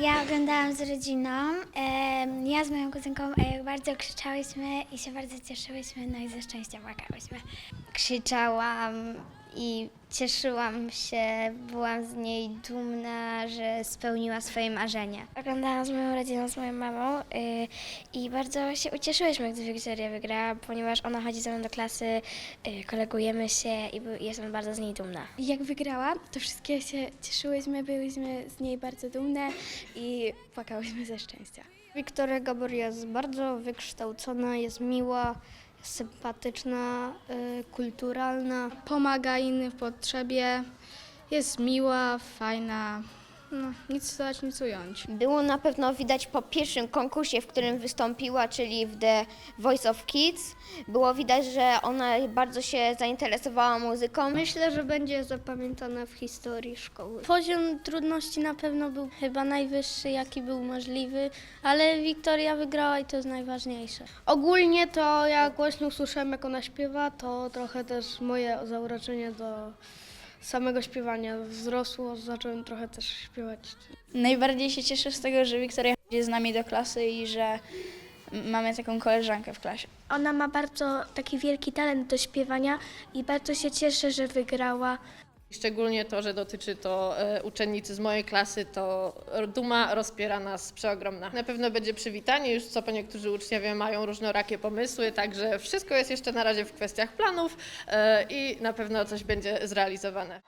Ja oglądałam z rodziną. Ja z moją kuzynką bardzo krzyczałyśmy i się bardzo cieszyłyśmy, no i ze szczęścia płakałyśmy. Krzyczałam i cieszyłam się, byłam z niej dumna, że spełniła swoje marzenie. Oglądałam z moją rodziną, z moją mamą y, i bardzo się ucieszyłyśmy, gdy Wiktoria wygrała, ponieważ ona chodzi ze mną do klasy, y, kolegujemy się i by- jestem bardzo z niej dumna. Jak wygrała, to wszystkie się cieszyłyśmy, byłyśmy z niej bardzo dumne i płakałyśmy ze szczęścia. Wiktoria Gabor jest bardzo wykształcona, jest miła, sympatyczna, y, kulturalna. pomaga innym w potrzebie, jest miła, fajna, no, nic dodać, nic ująć. Było na pewno widać po pierwszym konkursie, w którym wystąpiła, czyli w The Voice of Kids. Było widać, że ona bardzo się zainteresowała muzyką. Myślę, że będzie zapamiętana w historii szkoły. Poziom trudności na pewno był chyba najwyższy, jaki był możliwy, ale Wiktoria wygrała i to jest najważniejsze. Ogólnie to ja głośno usłyszałem, jak ona śpiewa, to trochę też moje zauroczenie do samego śpiewania wzrosło, zacząłem trochę też śpiewać. Najbardziej się cieszę z tego, że Wiktoria chodzi z nami do klasy i że mamy taką koleżankę w klasie. Ona ma bardzo taki wielki talent do śpiewania i bardzo się cieszę, że wygrała. Szczególnie to, że dotyczy to e, uczennicy z mojej klasy, to duma rozpiera nas przeogromna. Na pewno będzie przywitanie, już co po niektórzy uczniowie mają różnorakie pomysły, także wszystko jest jeszcze na razie w kwestiach planów e, i na pewno coś będzie zrealizowane.